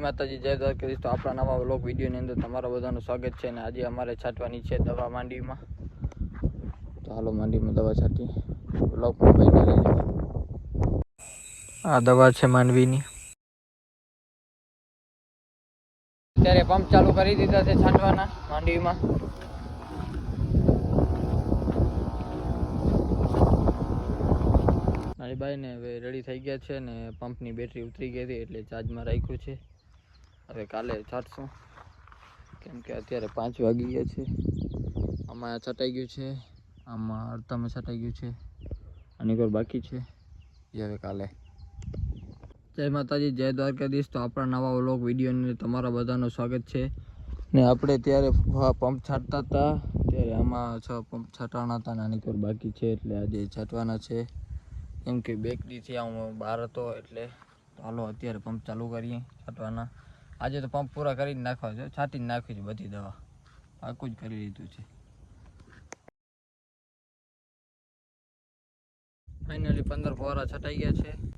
માતાજી, જય દ્વારકાધીશ. તો આપણા નવા વ્લોગ વિડીયોની અંદર તમારા બધાનું સ્વાગત છે અને આજે અમારે છાંટવાની છે દવા માંડવીમાં તો હાલો માંડીમાં દવા છાંટી. બહીને આ દવા છે માંડવીની. અત્યારે પંપ ચાલુ કરી દીધા છે છાંટવાના માંડવીમાં. મારી બાઈને હવે રેડી થઈ ગયા છે ને પંપની બેટરી ઉતરી ગઈ હતી એટલે ચાર્જમાં રાખ્યું છે. હવે કાલે છાંટશું કેમ કે અત્યારે પાંચ વાગી ગયા છે. આમાં છટાઈ ગયું છે. આમાં અડતામાં છટાઈ ગયું છે. આની પર બાકી છે. એ હવે કાલે. જય માતાજી, જય દ્વારકાધીશ. તો આપણા નવા વ્લોગ વિડીયોને તમારા બધાનું સ્વાગત છે. ને આપણે ત્યારે પંપ છાંટતા હતા. ત્યારે આમાં છ પંપ છાંટવાના હતા નાની પર બાકી છે એટલે આજે છાંટવાના છે. કેમ કે બેકડીથી હું બહાર હતો એટલે ચાલો અત્યારે પંપ ચાલુ કરીએ છાંટવાના. આજે તો પંપ પૂરા કરીને નાખવા છે. છાંટી નાખી છે બધી દવા. આખું જ કરી લીધું છે. ફાઇનલી પંદર ફોરા છટાઈ ગયા છે.